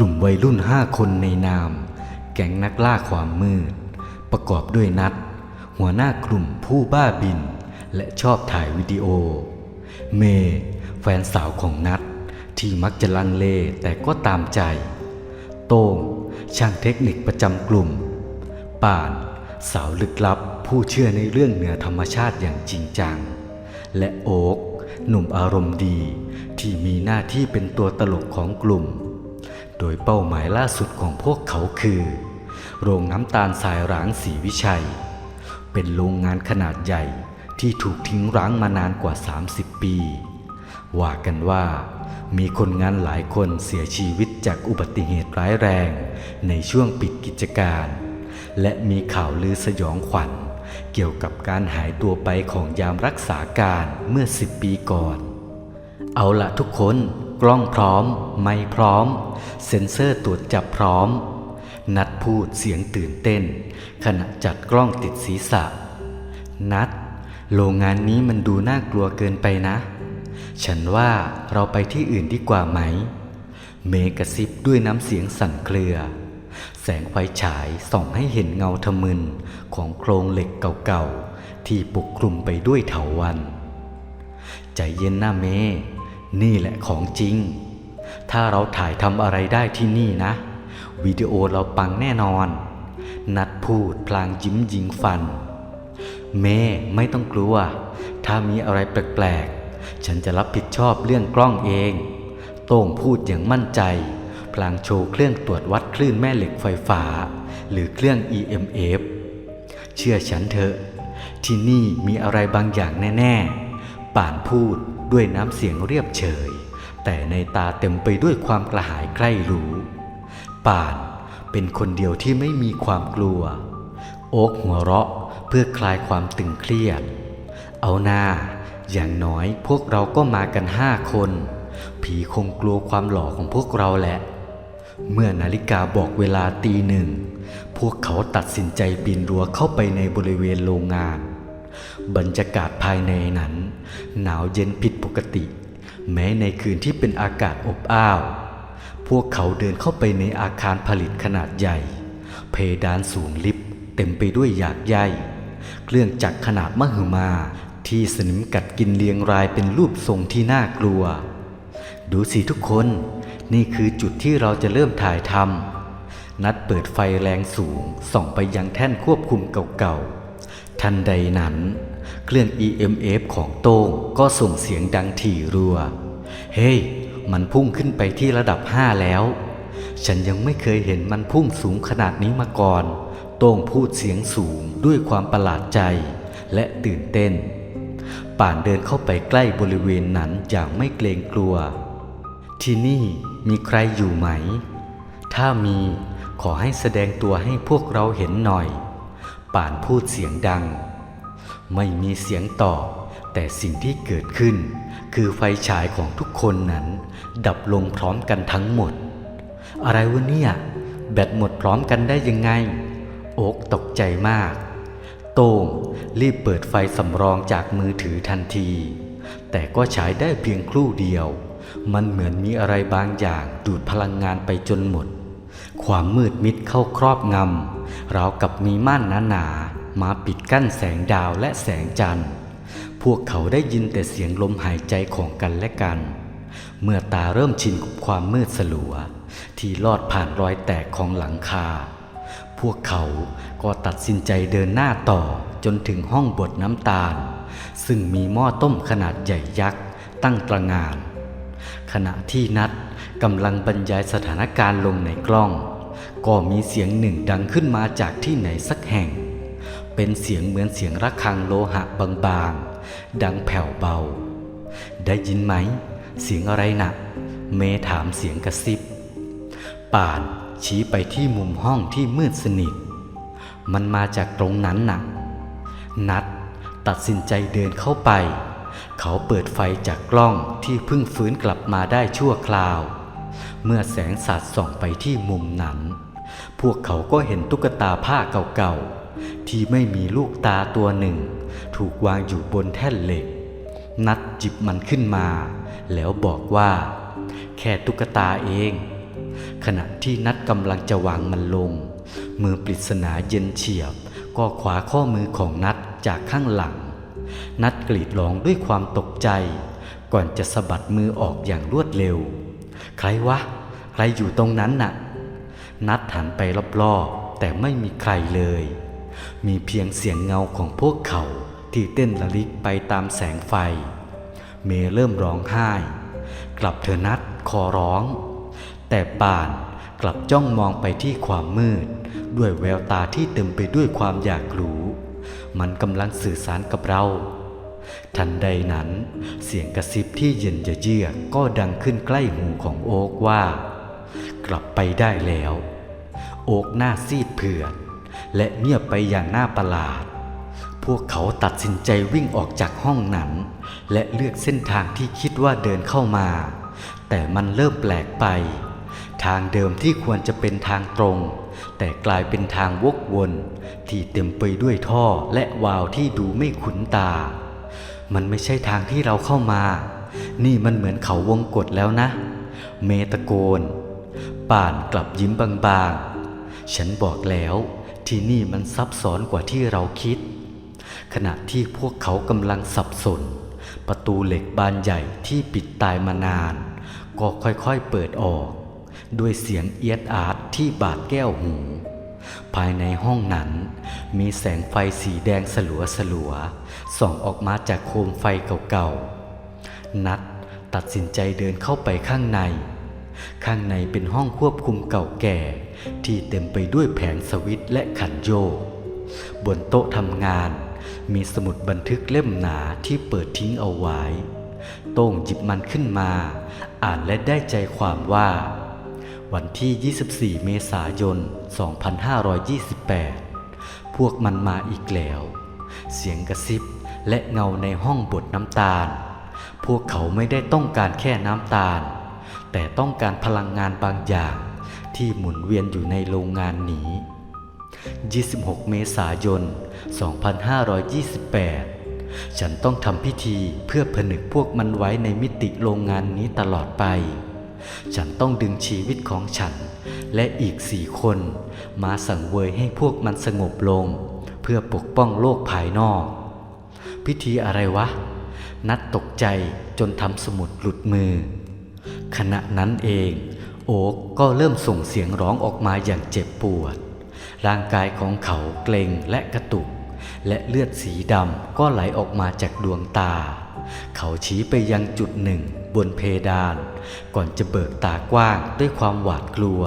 ลุ่มวัยรุ่นห้าคนในนาม แก๊งนักล่าความมืด ประกอบด้วยนัด หัวหน้ากลุ่มผู้บ้าบิน และชอบถ่ายวิดีโอ เมย์แฟนสาวของนัด ที่มักจะลังเลแต่ก็ตามใจ โต้งช่างเทคนิคประจำกลุ่ม ป่าน สาวลึกลับผู้เชื่อในเรื่องเหนือธรรมชาติอย่างจริงจัง และโอ๊กหนุ่มอารมณ์ดี ที่มีหน้าที่เป็นตัวตลกของกลุ่ม โดยเป้าหมายล่าสุดของพวกเขาคือ โรงน้ำตาลสายร้างสีวิชัย เป็นโรงงานขนาดใหญ่ที่ถูกทิ้งร้างมานานกว่า 30 ปี ว่ากันว่า มีคนงานหลายคนเสียชีวิตจากอุบัติเหตุร้ายแรงในช่วงปิดกิจการ และมีข่าวลือสยองขวัญ เกี่ยวกับการหายตัวไปของยามรักษาการเมื่อ 10 ปีก่อน เอาละทุกคน กล้องพร้อม ไม่พร้อม เซ็นเซอร์ตรวจจับพร้อม นัดพูดเสียงตื่นเต้น ขณะจัดกล้องติดศีรษะ นัด โรงงานนี้มันดูน่ากลัวเกินไปนะ ฉันว่าเราไปที่อื่นดีกว่าไหม เมกระซิบด้วยน้ำเสียงสั่นเครือ แสงไฟฉายส่องให้เห็นเงาทะมึนของโครงเหล็กเก่าๆที่ปกคลุมไปด้วยเถาวัน ใจเย็นหนะเม นี่แหละของจริง ถ้าเราถ่ายทำอะไรได้ที่นี่นะ วิดีโอเราปังแน่นอน นัดพูดพลางยิ้มยิงฟัน เมไม่ต้องกลัว ถ้ามีอะไรแปลกๆ ฉันจะรับผิดชอบเรื่องกล้องเอง โต้งพูดอย่างมั่นใจ พลางโชว์เครื่องตรวจวัดคลื่นแม่เหล็กไฟฟ้า หรือเครื่อง EMF เชื่อฉันเถอะ ที่นี่มีอะไรบางอย่างแน่ ๆ ป่านพูด ด้วยน้ำเสียงเรียบเฉย แต่ในตาเต็มไปด้วยความกระหายใคร่รู้ ป่านเป็นคนเดียวที่ไม่มีความกลัว โอ๊กหัวเราะเพื่อคลายความตึงเครียด เอาหน้า อย่างน้อยพวกเราก็มากันห้าคน ผีคงกลัวความหล่อของพวกเราแหละ เมื่อนาฬิกาบอกเวลาตีหนึ่ง พวกเขาตัดสินใจปีนรั้วเข้าไปในบริเวณโรงงาน บรรยากาศภายในนั้น หนาวเย็นผิดปกติ แม้ในคืนที่เป็นอากาศอบอ้าว พวกเขาเดินเข้าไปในอาคารผลิตขนาดใหญ่ เพดานสูงลิฟต์เต็มไปด้วยหยากใยเครื่องจักรขนาดมหึมาที่สนิมกัดกินเรียงรายเป็นรูปทรงที่น่ากลัว ดูสิทุกคน นี่คือจุดที่เราจะเริ่มถ่ายทำนัดเปิดไฟแรงสูงส่องไปยังแท่นควบคุมเก่าๆ ทันใดนั้น เครื่อง EMF ของโต้งก็ส่งเสียงดังถี่รัว เฮ้ย มันพุ่งขึ้นไปที่ระดับ 5 แล้ว ฉันยังไม่เคยเห็นมันพุ่งสูงขนาดนี้มาก่อน โต้งพูดเสียงสูงด้วยความประหลาดใจ และตื่นเต้น ป่านเดินเข้าไปใกล้บริเวณนั้นอย่างไม่เกรงกลัว ที่นี่มีใครอยู่ไหม ถ้ามีขอให้แสดงตัวให้พวกเราเห็นหน่อย ป่านพูดเสียงดัง ไม่มีเสียงตอบแต่สิ่งที่เกิดขึ้น คือไฟฉายของทุกคนนั้น ดับลงพร้อมกันทั้งหมด อะไรวะเนี่ยแบตหมดพร้อมกันได้ยังไง โอ๊กตกใจมาก โต้งรีบเปิดไฟสำรองจากมือถือทันที แต่ก็ฉายได้เพียงครู่เดียว มันเหมือนมีอะไรบางอย่างดูดพลังงานไปจนหมด ความมืดมิดเข้าครอบงำราวกับมีม่านหนาๆ มาปิดกั้นแสงดาวและแสงจันทร์ พวกเขาได้ยินแต่เสียงลมหายใจของกันและกัน เมื่อตาเริ่มชินกับความมืดสลัว ที่ลอดผ่านรอยแตกของหลังคา พวกเขาก็ตัดสินใจเดินหน้าต่อจนถึงห้องบดน้ำตาล ซึ่งมีหม้อต้มขนาดใหญ่ยักษ์ตั้งตระงาน ขณะที่นัดกำลังบรรยายสถานการณ์ลงในกล้อง ก็มีเสียงหนึ่งดังขึ้นมาจากที่ไหนสักแห่ง เป็นเสียงเหมือนเสียงระฆังโลหะบางๆ ดังแผ่วเบา ได้ยินไหม เสียงอะไรนะ่ะเมถามเสียงกระซิบ ป่านชี้ไปที่มุมห้องที่มืดสนิท มันมาจากตรงนั้นน่ะนัดตัดสินใจเดินเข้าไป เขาเปิดไฟจากกล้องที่เพิ่งฟื้นกลับมาได้ชั่วคราว เมื่อแสงสาดส่องไปที่มุมนั้น พวกเขาก็เห็นตุ๊กตาผ้าเก่าๆ ที่ไม่มีลูกตาตัวหนึ่ง ถูกวางอยู่บนแท่นเหล็ก นัดจิบมันขึ้นมา แล้วบอกว่า แค่ตุ๊กตาเอง ขณะที่นัดกำลังจะวางมันลง มือปริศนาเย็นเฉียบ ก็ขวาข้อมือของนัดจากข้างหลัง นัดกรีดร้องด้วยความตกใจ ก่อนจะสะบัดมือออกอย่างรวดเร็ว ใครวะ ใครอยู่ตรงนั้นน่ะ นัดหันไปรอบๆแต่ไม่มีใครเลย มีเพียงเสียงเงาของพวกเขาที่เต้นระลิกไปตามแสงไฟ เมเริ่มร้องไห้ กลับเธอนัดขอร้อง แต่ป่านกลับจ้องมองไปที่ความมืด ด้วยแววตาที่เต็มไปด้วยความอยากรู้ มันกำลังสื่อสารกับเรา ทันใดนั้น เสียงกระซิบที่เย็นเยือกก็ดังขึ้นใกล้หูของโอ๊กว่า กลับไปได้แล้ว โอ๊กหน้าซีดเผือด และเงียบไปอย่างน่าประหลาด พวกเขาตัดสินใจวิ่งออกจากห้องนั้น และเลือกเส้นทางที่คิดว่าเดินเข้ามา แต่มันเริ่มแปลกไป ทางเดิมที่ควรจะเป็นทางตรง แต่กลายเป็นทางวกวน ที่เต็มไปด้วยท่อและวาล์วที่ดูไม่คุ้นตา มันไม่ใช่ทางที่เราเข้ามา นี่มันเหมือนเขาวงกฏแล้วนะ เมตะโกนป่านกลับยิ้มบางๆ ฉันบอกแล้ว ที่นี่มันซับซ้อนกว่าที่เราคิด ขณะที่พวกเขากำลังสับสน ประตูเหล็กบานใหญ่ที่ปิดตายมานาน ก็ค่อยๆเปิดออก ด้วยเสียงเอียดอาร์ตที่บาดแก้วหู ภายในห้องนั้น มีแสงไฟสีแดงสลัวสลัวๆส่องออกมาจากโคมไฟเก่าๆนัดตัดสินใจเดินเข้าไปข้างใน ข้างในเป็นห้องควบคุมเก่าแก่ ที่เต็มไปด้วยแผงสวิตช์และขันโยก บนโต๊ะทำงาน มีสมุดบันทึกเล่มหนาที่เปิดทิ้งเอาไว้ โต้งหยิบมันขึ้นมา อ่านและได้ใจความว่า วันที่ 24 เมษายน 2528 พวกมันมาอีกแล้ว เสียงกระซิบและเงาในห้องบทน้ำตาล พวกเขาไม่ได้ต้องการแค่น้ำตาล แต่ต้องการพลังงานบางอย่างที่หมุนเวียนอยู่ในโรงงานนี้ 26 เมษายน 2528 ฉันต้องทำพิธีเพื่อผนึกพวกมันไว้ในมิติโรงงานนี้ตลอดไป ฉันต้องดึงชีวิตของฉันและอีกสี่คนมาสั่งเวยให้พวกมันสงบลง เพื่อปกป้องโลกภายนอก พิธีอะไรวะ นัดตกใจจนทำสมุดหลุดมือ ขณะนั้นเอง โอ๊กก็เริ่มส่งเสียงร้องออกมาอย่างเจ็บปวด ร่างกายของเขาเกร็งและกระตุก และเลือดสีดำก็ไหลออกมาจากดวงตา เขาชี้ไปยังจุดหนึ่งบนเพดาน ก่อนจะเบิกตากว้างด้วยความหวาดกลัว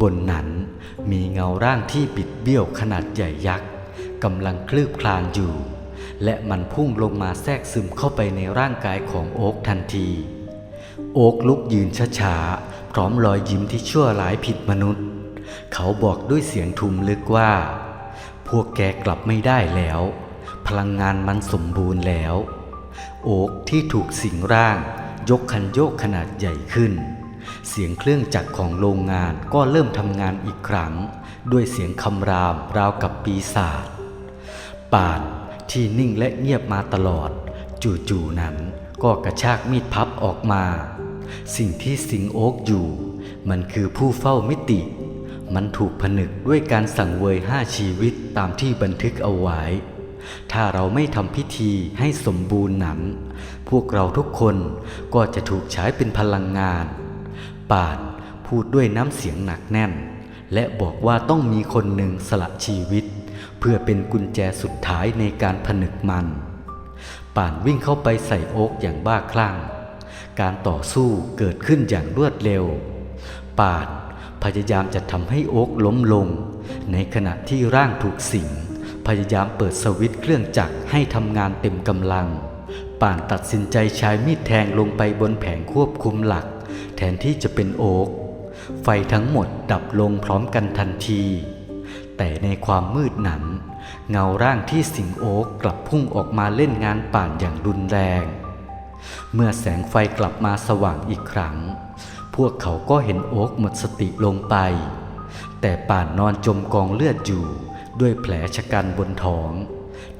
บนนั้นมีเงาร่างที่บิดเบี้ยวขนาดใหญ่ยักษ์กำลังคลืบคลานอยู่ และมันพุ่งลงมาแทรกซึมเข้าไปในร่างกายของโอ๊กทันที โอ๊กลุกยืนช้าๆ พร้อมรอยยิ้มที่ชั่วร้ายผิดมนุษย์ เขาบอกด้วยเสียงทุมลึกว่า พวกแกกลับไม่ได้แล้ว พลังงานมันสมบูรณ์แล้ว โอ๊กที่ถูกสิงร่าง ยกคันโยกขนาดใหญ่ขึ้น เสียงเครื่องจักรของโรงงานก็เริ่มทำงานอีกครั้ง ด้วยเสียงคำรามราวกับปีศาจป่านที่นิ่งและเงียบมาตลอด จู่ๆนั้นก็กระชากมีดพับออกมา สิ่งที่สิงโอ๊กอยู่ มันคือผู้เฝ้ามิติ มันถูกผนึกด้วยการสั่งเวยห้าชีวิตตามที่บันทึกเอาไว้ ถ้าเราไม่ทำพิธีให้สมบูรณ์นั้นพวกเราทุกคนก็จะถูกใช้เป็นพลังงานป่านพูดด้วยน้ำเสียงหนักแน่น และบอกว่าต้องมีคนหนึ่งสละชีวิต เพื่อเป็นกุญแจสุดท้ายในการผนึกมัน ป่านวิ่งเข้าไปใส่โอ๊กอย่างบ้าคลั่ง การต่อสู้เกิดขึ้นอย่างรวดเร็ว ป่านพยายามจะทำให้โอ๊กล้มลง ในขณะที่ร่างถูกสิง พยายามเปิดสวิตช์เครื่องจักรให้ทำงานเต็มกำลัง ป่านตัดสินใจใช้มีดแทงลงไปบนแผงควบคุมหลัก แทนที่จะเป็นโอ๊กไฟทั้งหมดดับลงพร้อมกันทันที แต่ในความมืดนั้น เงาร่างที่สิงโอ๊กกลับพุ่งออกมาเล่นงานป่านอย่างรุนแรง เมื่อแสงไฟกลับมาสว่างอีกครั้ง พวกเขาก็เห็นโอ๊กหมดสติลงไป แต่ป่านนอนจมกองเลือดอยู่ด้วยแผลชะกันบนท้อง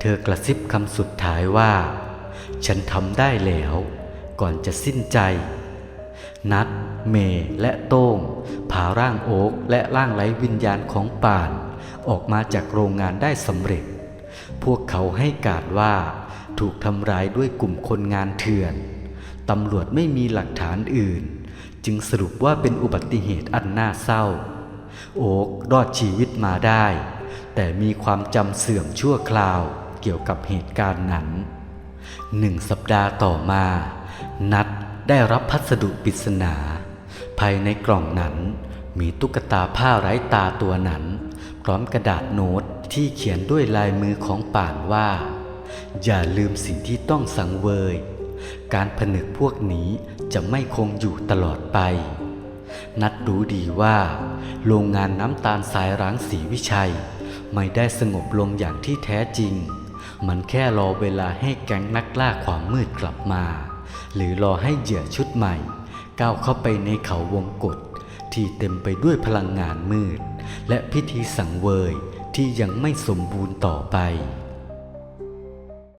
เธอกระซิบคำสุดท้ายว่า ฉันทำได้แล้ว ก่อนจะสิ้นใจ นัด เมและโต้งพาร่างโอ๊กและร่างไร้วิญญาณของป่าน ออกมาจากโรงงานได้สำเร็จ พวกเขาให้การว่าถูกทำร้ายด้วยกลุ่มคนงานเถื่อน ตำรวจไม่มีหลักฐานอื่น จึงสรุปว่าเป็นอุบัติเหตุอันน่าเศร้า โอ๊กรอดชีวิตมาได้ แต่มีความจำเสื่อมชั่วคราวเกี่ยวกับเหตุการณ์นั้นหนึ่งสัปดาห์ต่อมา นัดได้รับพัสดุปริศนา ภายในกล่องนั้นมีตุ๊กตาผ้าไร้ตาตัวนั้น พร้อมกระดาษโน้ตที่เขียนด้วยลายมือของป่านว่า อย่าลืมสิ่งที่ต้องสังเวย การผนึกพวกนี้จะไม่คงอยู่ตลอดไป นัดรู้ดีว่า โรงงานน้ำตาลสายร้างสีวิชัย ไม่ได้สงบลงอย่างที่แท้จริง มันแค่รอเวลาให้แก๊งนักล่าความมืดกลับมา หรือรอให้เหยื่อชุดใหม่ ก้าวเข้าไปในเขาวงกฏที่เต็มไปด้วยพลังงานมืด และพิธีสังเวยที่ยังไม่สมบูรณ์ต่อไป